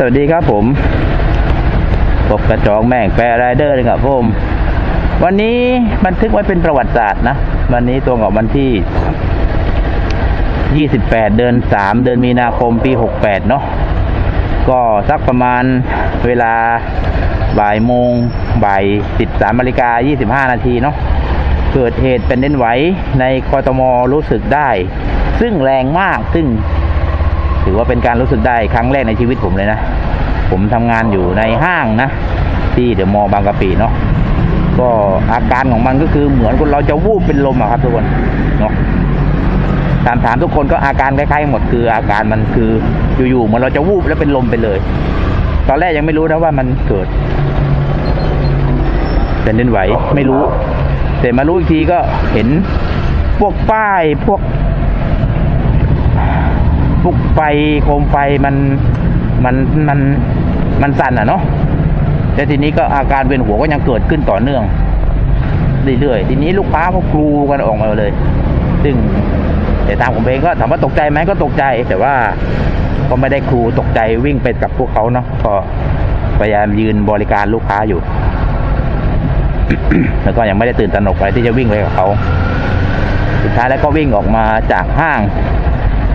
สวัสดีครับผมพบกระจองแม่งแปรไรเดอร์เลยครับผมวันนี้บันทึกไว้เป็นประวัติศาสตร์นะ วันนี้ตรงกับวันที่ 28 เดือน 3 เดือนมีนาคมปี 68 เนาะก็สักประมาณเวลาบ่ายโมงบ่าย13นาฬิกา25 นาทีเนาะเกิดเหตุเป็นเน้นไหวในกทมรู้สึกได้ ซึ่งแรงมากซึ่ง ถือว่าเป็นการรู้สึกได้ครั้งแรกในชีวิตผมเลยนะ ผมทำงานอยู่ในห้างนะ ที่เดอะมอลล์บางกะปิเนาะก็อาการของมันก็คือเหมือนคนเราจะวูบเป็นลมอะครับทุกคนเนาะถามถามทุกคนก็อาการคล้ายๆหมดคืออาการมันคืออยู่ๆเหมือนเราจะวูบแล้วเป็นลมไปเลย ตอนแรกยังไม่รู้นะว่ามันเกิดเป็นดินไหวไม่รู้ แต่มารู้อีกทีก็เห็นพวกป้ายพวก พวกไฟโคมไฟมันมันมันมันสั่นอะเนาะแล้วทีนี้ก็อาการเวียนหัวก็ยังเกิดขึ้นต่อเนื่องเรื่อยๆทีนี้ลูกค้าก็กลูกันออกมาเลย ซึ่งแต่ทางผมเองก็ถามว่าตกใจไหมก็ตกใจ แต่ว่าก็ไม่ได้ครูตกใจวิ่งไปกับพวกเขาเนาะก็พยายามยืนบริการลูกค้าอยู่ แล้วก็ยังไม่ได้ตื่นตระหนกอะไรที่จะวิ่งไปกับเขาสุดท้ายแล้วก็วิ่งออกมาจากห้าง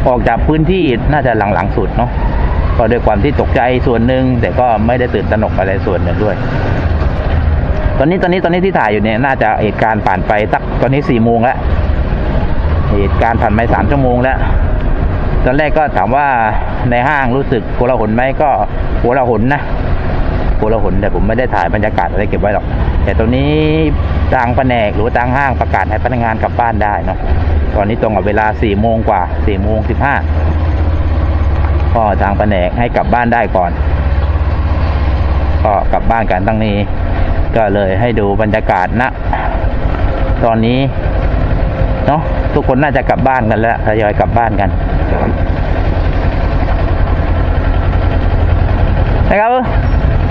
ออกจากพื้นที่น่าจะหลังๆสุดเนาะก็ด้วยความที่ตกใจส่วนหนึ่งแต่ก็ไม่ได้ตื่นตระหนกอะไรส่วนหนึ่งด้วย ตอนนี้ตอนนี้ตอนนี้ที่ถ่ายอยู่เนี่ยน่าจะเหตุการณ์ผ่านไปสักตอนนี้สี่โมงแล้วเหตุการณ์ผ่านไปสามชั่วโมงแล้วตอนแรกก็ถามว่าในห้างรู้สึกโกลาหลไหมก็โกลาหลนะโกลาหลแต่ผมไม่ได้ถ่ายบรรยากาศอะไรเก็บไว้หรอก แต่ตอนนี้ทางแผนกหรือทางห้างประกาศให้พนักงานกลับบ้านได้เนาะ ตอนนี้ตรงกับเวลาสี่โมงกว่าสี่โมงสิบห้าก็ทางแผนกให้กลับบ้านได้ก่อน ก็กลับบ้านกันตั้งนี้ ก็เลยให้ดูบรรยากาศณตอนนี้เนาะทุกคนน่าจะกลับบ้านกันแล้วทยอยกลับบ้านกันนะครับ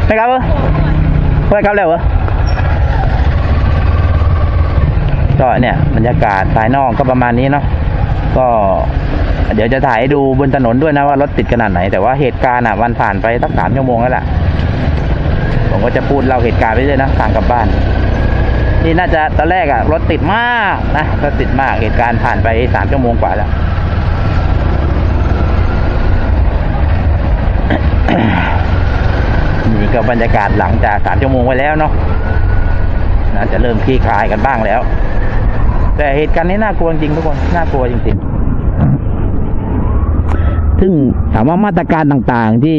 นะครับเออไปกลับแล้วเหรอ ก็เนี่ยบรรยากาศภายนอกก็ประมาณนี้เนาะก็เดี๋ยวจะถ่ายดูบนถนนด้วยนะว่ารถติดขนาดไหน แต่ว่าเหตุการณ์อะวันผ่านไปตั้งสามชั่วโมงแล้วแหละผมก็จะพูดเล่าเหตุการณ์ไปเลยนะทางกลับบ้าน นี่น่าจะตอนแรกอะรถติดมากนะรถติดมากเหตุการณ์ผ่านไปสามชั่วโมงกว่าแล้วนี่ก็บรรยากาศหลังจากสามชั่วโมงไปแล้วเนาะน่าจะเริ่มคลี่คลายกันบ้างแล้ว แต่เหตุการณ์นี้น่ากลัวจริงทุกคนน่ากลัวจริงๆ ซึ่งถามว่ามาตรการต่างๆ ที่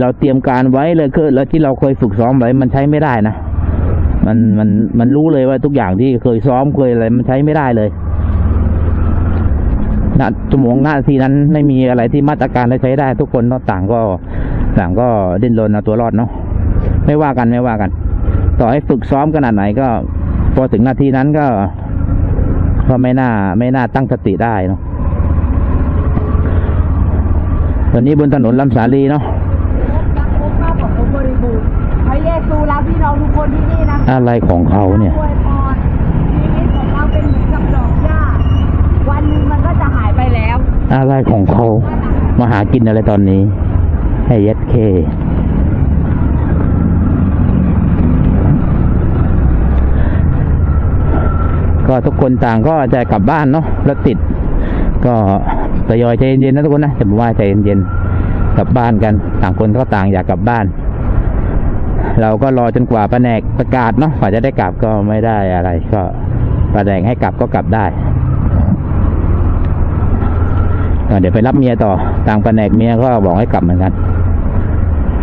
เราเตรียมการไว้เลยคือแล้วที่เราเคยฝึกซ้อมไว้มันใช้ไม่ได้นะมันมันมันรู้เลยว่าทุกอย่างที่เคยซ้อมเคยอะไรมันใช้ไม่ได้เลยณชั่วโมงหน้าทีนั้นไม่มีอะไรที่มาตรการได้ใช้ได้ ทุกคนเนาะต่างก็ต่างก็ดิ้นรนเอาตัวรอดเนาะไม่ว่ากันไม่ว่ากัน ต่อให้ฝึกซ้อมขนาดไหนก็ พอถึงนาทีนั้นก็ ก็ไม่น่าไม่น่าตั้งสติได้เนาะตอนนี้บนถนนลำสาลีเนาะรักครบมากกว่าครบบริบูรณ์พระเยซูรักพี่น้องทุกคนที่นี่นะอะไรของเขาเนี่ยอวยพรชีวิตของเราเป็นเหมือนกับดอกหญ้าวันหนึ่งมันก็จะหายไปแล้วอะไรของเขา มาหากินอะไรตอนนี้ ให้เย็ดเค ก็ทุกคนต่างก็จะกลับบ้านเนาะรถติด ก็ทยอยใจเย็นๆนะทุกคนนะแต่ผมว่าใจเย็นๆกลับบ้านกัน ต่างคนก็ต่างอยากกลับบ้าน เราก็รอจนกว่าประแนกประกาศเนาะกว่าจะได้กลับก็ไม่ได้อะไร ก็ประแผนกให้กลับก็กลับได้เดี๋ยวไปรับเมียต่อทางแผนกเมียก็บอกให้กลับเหมือนกัน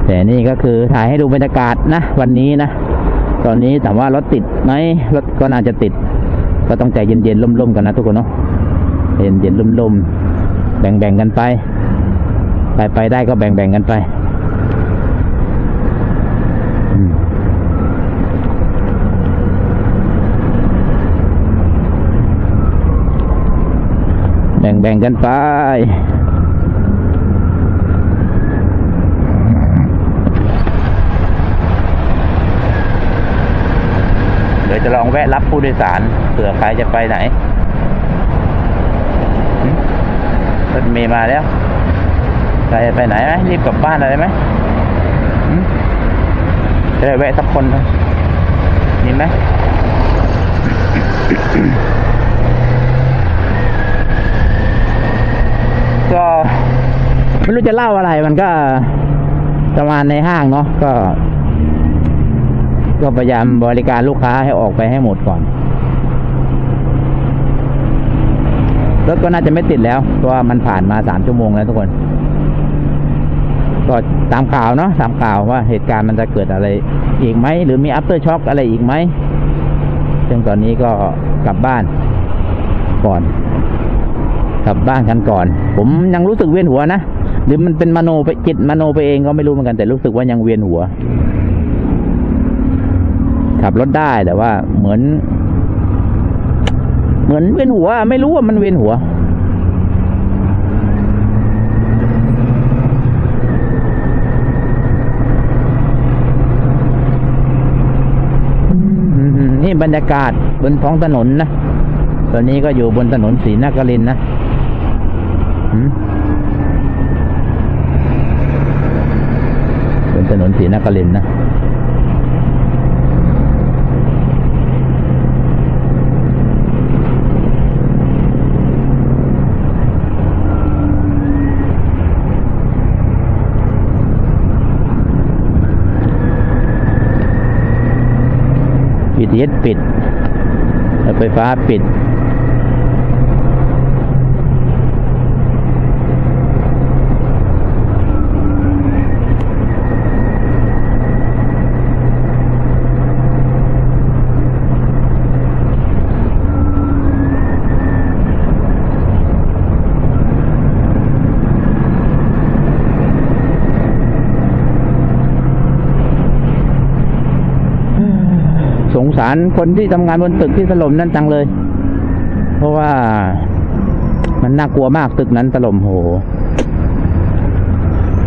แต่นี่ก็คือถ่ายให้ดูบรรยากาศนะ วันนี้นะ ตอนนี้ถามว่ารถติดไหมรถก็น่าจะติด ก็ต้องใจเย็นๆล่มๆกันนะทุกคนเนาะเย็นเย็นๆล่มๆแบ่งๆกันไป ไปไปได้ก็แบ่งๆกันไปแบ่งๆกันไป เดี๋ยวจะลองแวะรับผู้โดยสารเผื่อใครจะไปไหนรถเมย์มาแล้วใครจะไปไหนไหมรีบกลับบ้านอะไรไหมจะได้แวะสักคนนะมีไหมก็ไม่รู้จะเล่าอะไรมันก็ประมาณในห้างเนาะก็ ก็พยายามบริการลูกค้าให้ออกไปให้หมดก่อนรถก็น่าจะไม่ติดแล้วเพราะว่ามันผ่านมาสามชั่วโมงแล้วทุกคน ก็ตามข่าวเนาะตามข่าวว่าเหตุการณ์มันจะเกิดอะไรอีกไหม หรือมี after shock อะไรอีกไหม ซึ่งตอนนี้ก็กลับบ้านก่อน กลับบ้านกันก่อน ผมยังรู้สึกเวียนหัวนะ หรือมันเป็นมโนไปจิตมโนไปเองก็ไม่รู้เหมือนกันแต่รู้สึกว่ายังเวียนหัว ขับรถได้แต่ว่าเหมือน เหมือนเวียนหัว ไม่รู้ว่ามันเวียนหัว นี่บรรยากาศบนท้องถนนนะตอนนี้ก็อยู่บนถนนศรีนครินนะบนถนนศรีนครินนะ BTS ปิดรถไฟฟ้าปิด สงสารคนที่ทำงานบนตึกที่ถล่มนั่นจังเลย เพราะว่ามันน่ากลัวมากตึกนั้นถล่มโห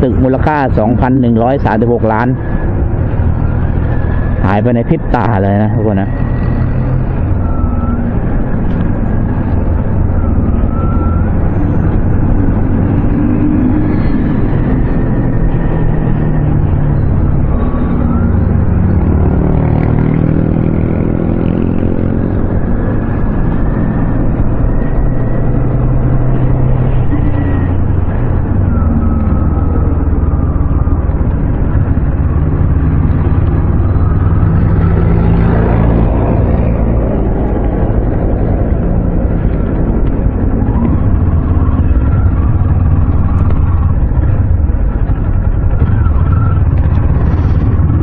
ตึกมูลค่าสองพันหนึ่งร้อยสามสิบหกล้าน หายไปในพริบตาเลยนะทุกคนนะ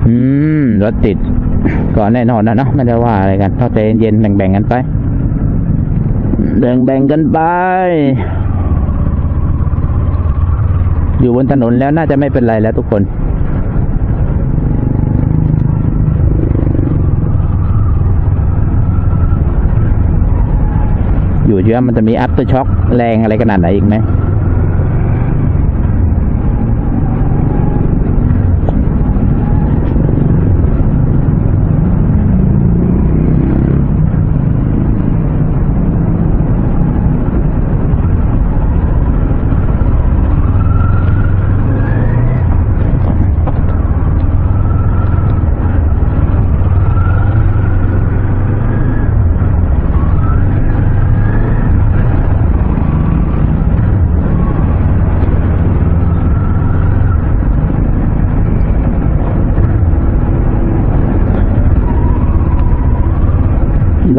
อืมรถติด ก็แน่นอนนะเนาะไม่ได้ว่าอะไรกันเข้าใจเย็นๆแบ่งๆกันไปแบ่งๆกันไป อยู่บนถนนแล้วน่าจะไม่เป็นไรแล้วทุกคนอยู่เยอะมันจะมี after shock แรงอะไรขนาดไหนอีกไหม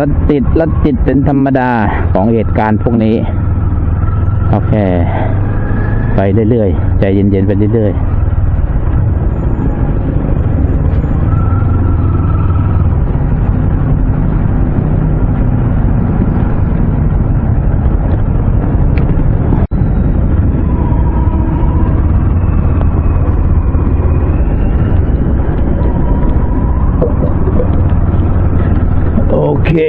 รถติดรถติดเป็นธรรมดาของเหตุการณ์พวกนี้ โอเค ไปเรื่อยๆ ใจเย็นๆ ไปเรื่อยๆ โอเค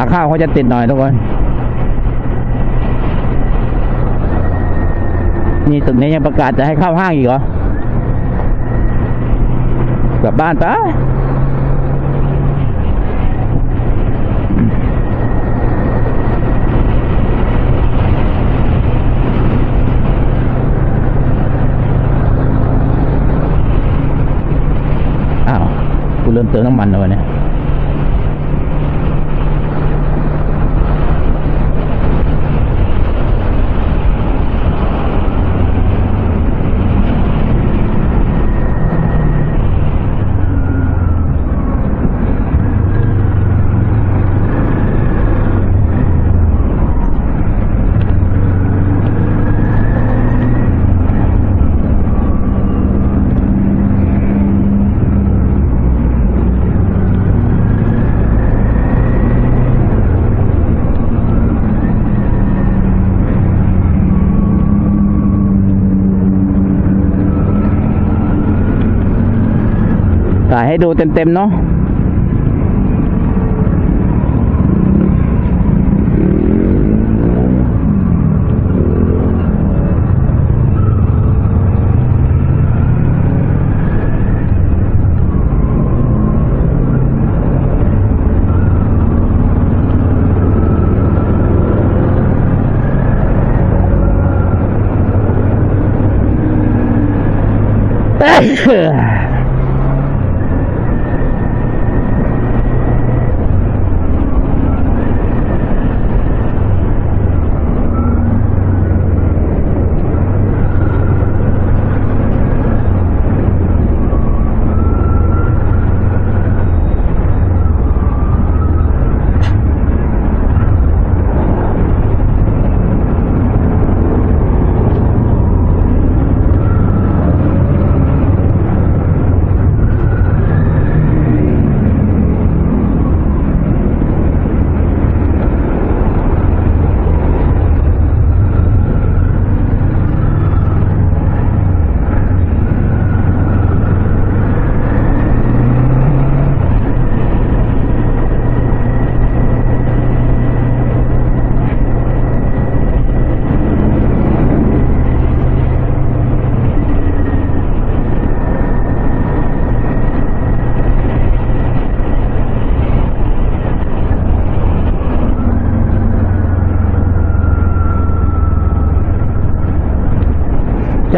โข้าว เขาจะติดหน่อยทุกคน นี่ตึกนี้ยังประกาศจะให้เข้าห้างอีกเหรอกลับบ้านไปะอ้าวกูเริ่มเติมน้ำมันแล้วเนี่ย ถ่ายให้ดูเต็มๆเนาะ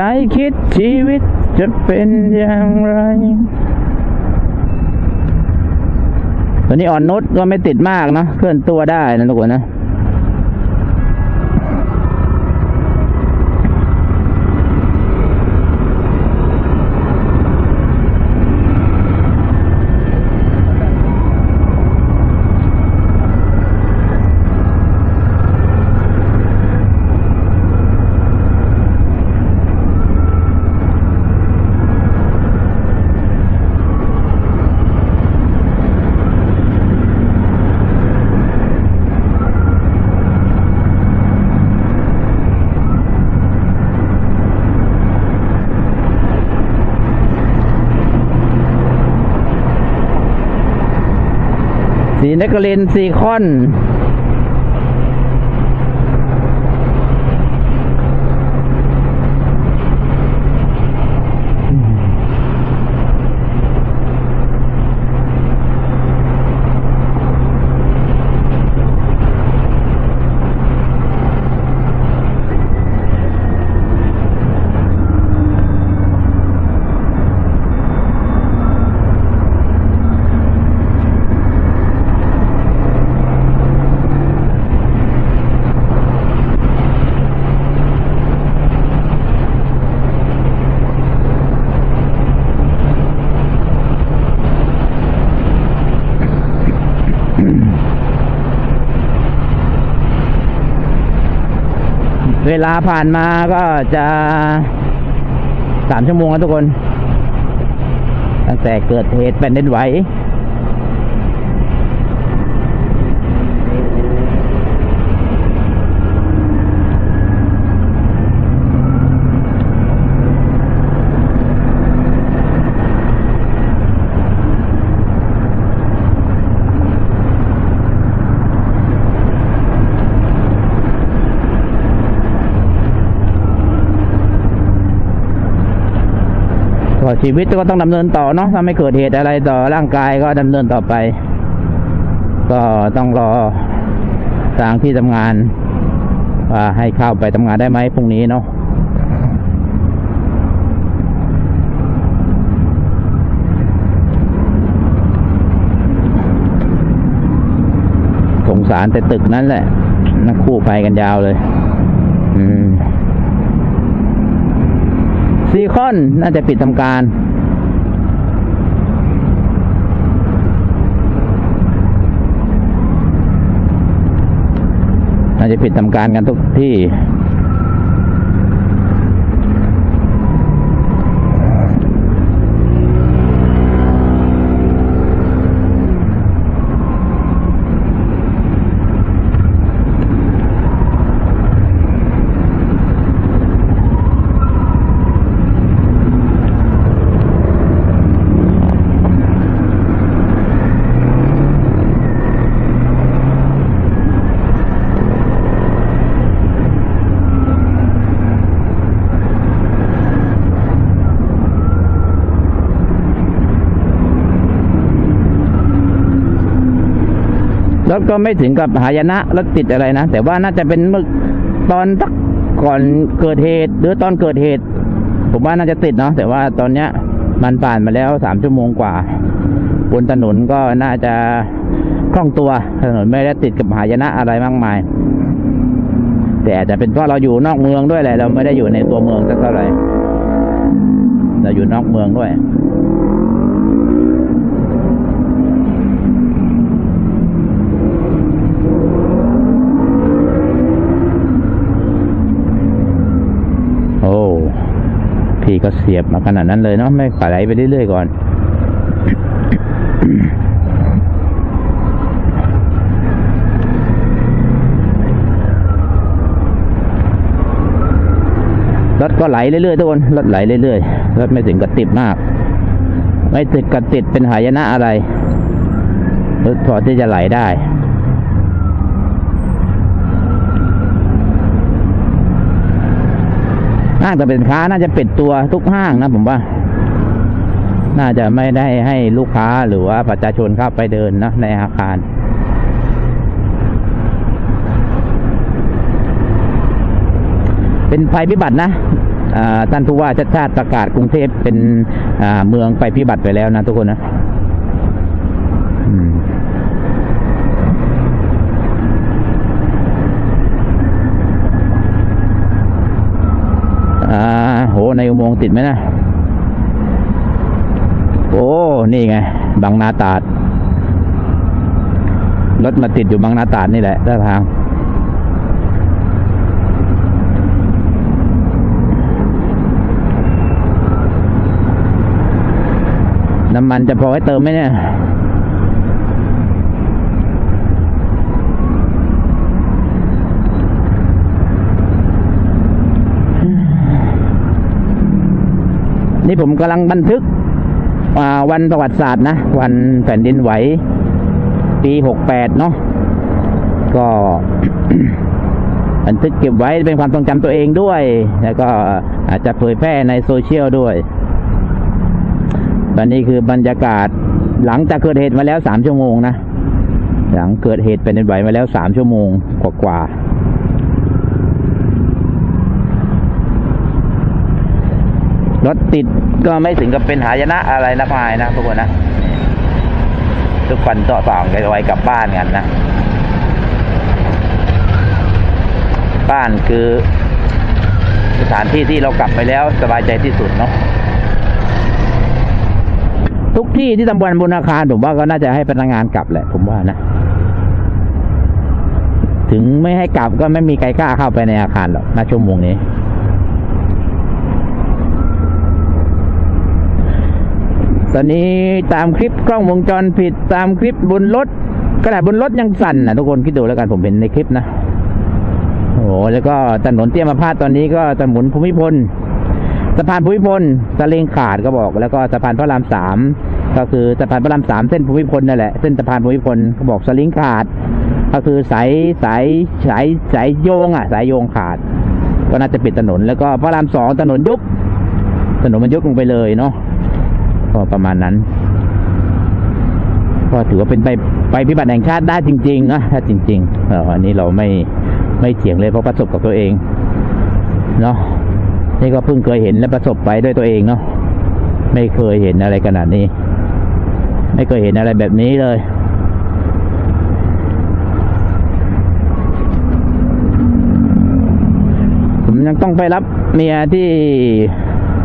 ใจคิดชีวิตจะเป็นอย่างไร ตอนนี้อ่อนนุชก็ไม่ติดมากนะเคลื่อนตัวได้นะทุกคนนะ สีนักเรียนซีคอน เวลาผ่านมาก็จะสามชั่วโมงแล้วทุกคน ตั้งแต่เกิดเหตุแผ่นดินไหว ก็ชีวิตก็ต้องดำเนินต่อเนาะถ้าไม่เกิดเหตุอะไรต่อร่างกายก็ดำเนินต่อไป ก็ต้องรอทางที่ทำงานว่าให้เข้าไปทำงานได้ไหมพรุ่งนี้เนาะสงสารแต่ตึกนั้นแหละนักคู่ไปกันยาวเลย อืม ซีคอนน่าจะปิดทำการ น่าจะปิดทำการกันทุกที่ รถ ก็ไม่ถึงกับหายนะรถติดอะไรนะ แต่ว่าน่าจะเป็นเมื่อตอนสักก่อนเกิดเหตุหรือตอนเกิดเหตุ ผมว่าน่าจะติดเนาะแต่ว่าตอนเนี้ยมันผ่านมาแล้วสามชั่วโมงกว่า บนถนนก็น่าจะคล่องตัวถนนไม่ได้ติดกับหายนะอะไรมากมาย แต่อาจจะเป็นเพราะเราอยู่นอกเมืองด้วยแหละเราไม่ได้อยู่ในตัวเมืองสักเท่าไหร่เราอยู่นอกเมืองด้วย พี่ก็เสียบมาขนาดนั้นเลยเนาะไม่ขวาไหลไปเรื่อยๆก่อน รถก็ไหลเรื่อยๆทุกคนรถไหลเรื่อยๆรถไม่ถึงกับติดมาก ไม่ติดกับติดเป็นหายนะอะไรรถพอที่จะไหลได้ ห้างแต่เป็นค้าน่าจะปิดตัวทุกห้างนะผมว่า น่าจะไม่ได้ให้ลูกค้าหรือว่าประชาชนเข้าไปเดินนะในอาคารเป็นภัยพิบัตินะอ่าท่านผู้ว่าชัดชาติประกาศกรุงเทพเป็นอ่าเมืองภัยพิบัติไปแล้วนะทุกคนนะอืม อ่าโหในอุโมงค์ติดไหมนะ โอ้ นี่ไง บางนาตาด รถมาติดอยู่บางนาตาดนี่แหละท่าทาง น้ำมันจะพอให้เติมไหมเนี่ย นี่ผมกำลังบันทึกวันประวัติศาสตร์นะ วันแผ่นดินไหว ปีหกแปดเนาะก็บันทึกเก็บไว้เป็นความทรงจำตัวเองด้วย แล้วก็อาจจะเผยแพร่ในโซเชียลด้วยตอนนี้คือบรรยากาศหลังจากเกิดเหตุมาแล้วสามชั่วโมงนะ หลังเกิดเหตุแผ่นดินไหวมาแล้วสามชั่วโมงกว่าๆ รถติดก็ไม่ถึงกับเป็นหายนะอะไรนักมายนะทุกคนนะทุกคนต่อต่างกันไว้กลับบ้านกันนะ บ้านคือ สถานที่ที่เรากลับไปแล้วสบายใจที่สุดเนาะทุกที่ที่ตำบลบนอาคารผมว่าก็น่าจะให้พนักงานกลับแหละ ผมว่านะ ถึงไม่ให้กลับก็ไม่มีใครกล้าเข้าไปในอาคารหรอกณชั่วโมงนี้ ตอนนี้ตามคลิปกล้องวงจรปิดตามคลิปบนรถขนาดบนรถยังสั่นนะทุกคนคิดดูแล้วกันผมเห็นในคลิปนะโอ้แล้วก็ถนนเตี้ยมาพาดตอนนี้ก็ถนนภูมิพลสะพานภูมิพลสะเลงขาดก็บอก แล้วก็สะพานพระรามสามก็คือสะพานพระรามสามเส้นภูมิพลนั่นแหละเส้นสะพานภูมิพลเขาบอกสลิงขาด ก็คือสายสายสายสายโยงอะ สายโยงขาด ก็น่าจะปิดถนนแล้วก็พระรามสองถนนยุบถนนมันยุบลงไปเลยเนาะ ก็ประมาณนั้น ก็ถือว่าเป็นไปไปพิบัติแห่งชาติได้จริงๆนะถ้าจริงๆเอออันนี้เราไม่ไม่เถียงเลยเพราะประสบกับตัวเองเนาะนี่ก็เพิ่งเคยเห็นและประสบไปด้วยตัวเองเนาะไม่เคยเห็นอะไรขนาดนี้ ไม่เคยเห็นอะไรแบบนี้เลยผมยังต้องไปรับเมียที่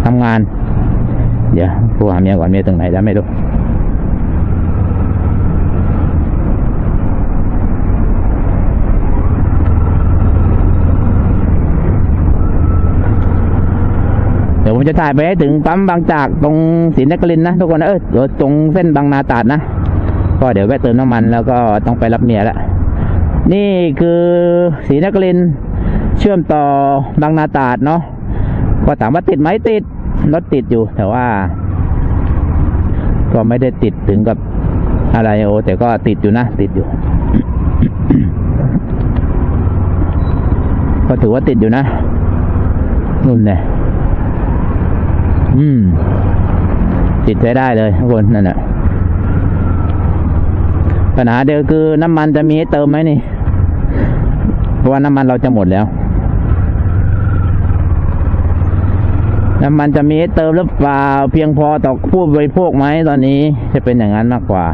ทำงาน เดี๋ยวโทรหาเมียก่อนเมียถึงไหนแล้วไม่รู้เดี๋ยวผมจะถ่ายไปให้ถึงปั๊มบางจากตรงศรีนครินนะทุกคนนะเออตรงเส้นบางนาตราดนะก็เดี๋ยวแวะเติมน้ำมันแล้วก็ต้องไปรับเมียแล้วนี่คือศรีนครินเชื่อมต่อบางนาตราดเนาะก็ถามว่าติดไหมติด รถติดอยู่ แต่ว่า ก็ไม่ได้ติดถึงกับอะไรโอ แต่ก็ติดอยู่นะ ติดอยู่ ก็ถือว่าติดอยู่นะนุ่นเนี่ยอืม ติดใช้ได้เลยทุกคนนั่นแหละปัญหาเดียวคือน้ำมันจะมีให้เติมไหมนี่ เพราะว่าน้ำมันเราจะหมดแล้ว น้ำมันจะมีเติมหรือเปล่าเพียงพอต่อผู้บริโภคไหมตอนนี้จะเป็นอย่างนั้นมากกว่า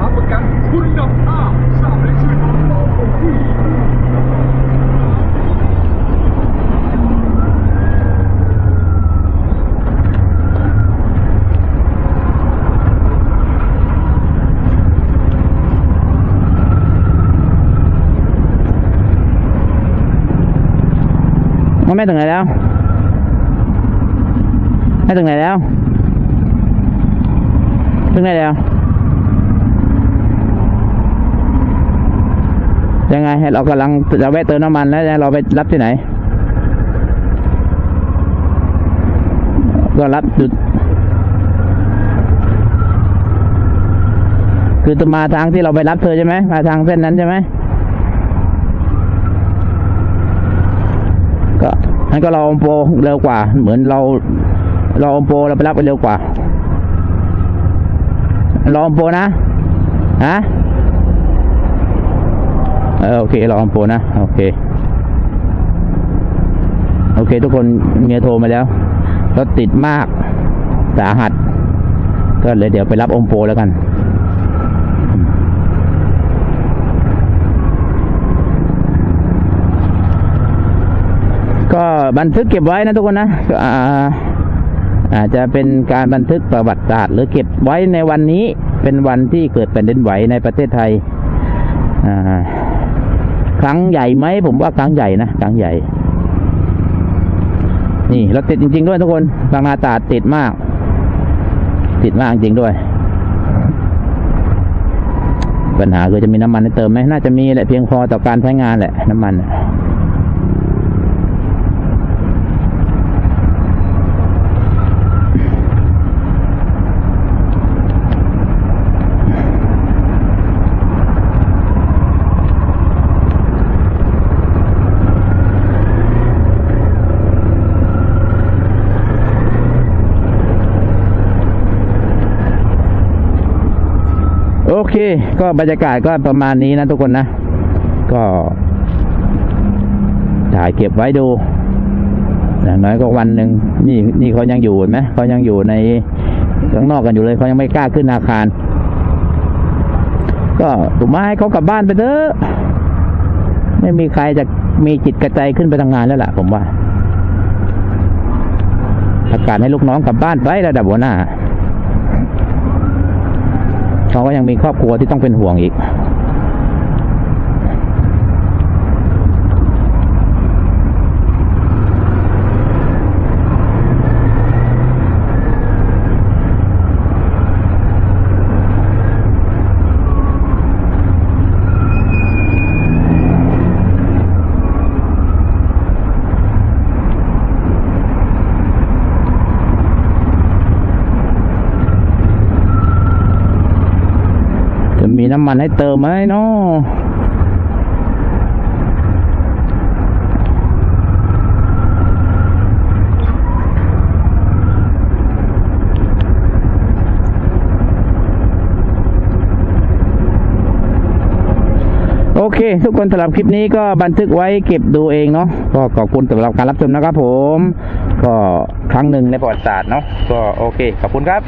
รับประกันคุณภาพสามและช่วยทำต่อคนที่ แม่ถึงไหนแล้วแม่ถึงไหนแล้วถึงไหนแล้ว ยังไงเรากำลังจะแวะเติมน้ำมันแล้วเราไปรับที่ไหน ก็รับจุดคือจะมาทางที่เราไปรับเธอใช่ไหมมาทางเส้นนั้นใช่ไหม นั้นก็เราโอมโปรเร็วกว่า เหมือนเรา เราโอมโปรเราไปรับไปเร็วกว่าราโอมโปรนะฮะเออโอเคราโอมโปรนะโอเค โอเค ทุกคนเมียโทรมาแล้วรถติดมากสาหัส ก็เลยเดี๋ยวไปรับอมโปรแล้วกัน ก็บันทึกเก็บไว้นะทุกคนนะอาอาจจะเป็นการบันทึกประวัติศาสตร์ หรือเก็บไว้ในวันนี้เป็นวันที่เกิดแผ่นดินไหวในประเทศไทยครั้งใหญ่ไหมผมว่าครั้งใหญ่นะครั้งใหญ่ นี่รถติดจริง ๆ ด้วยทุกคนบางนาตราดติดมาก ติดมากจริงด้วย ปัญหาคือจะมีน้ำมันให้เติมไหมน่าจะมีแหละเพียงพอต่อการใช้งานแหละ น้ำมัน เค ก็บรรยากาศก็ประมาณนี้นะทุกคนนะ ก็ถ่ายเก็บไว้ดูอย่างน้อยก็วันหนึ่งนี่นี่เขายังอยู่เห็นไหมเขายังอยู่ในข้างนอกกันอยู่เลยเขายังไม่กล้าขึ้นอาคาร ก็ถูกไม้เขากลับบ้านไปเถอะไม่มีใครจะมีจิตกระใจขึ้นไปทำงานแล้วล่ะ ผมว่าประกาศให้ลูกน้องกลับบ้านไประดับหัวหน้า เขาก็ยังมีครอบครัวที่ต้องเป็นห่วงอีก มีน้ำมันให้เติมไหมเนาะโอเค ทุกคนสำหรับคลิปนี้ก็บันทึกไว้เก็บดูเองเนาะก็ขอบคุณสำหรับการรับชมนะครับผม ก็ครั้งหนึ่งในประวัติศาสตร์เนาะก็โอเค ขอบคุณครับ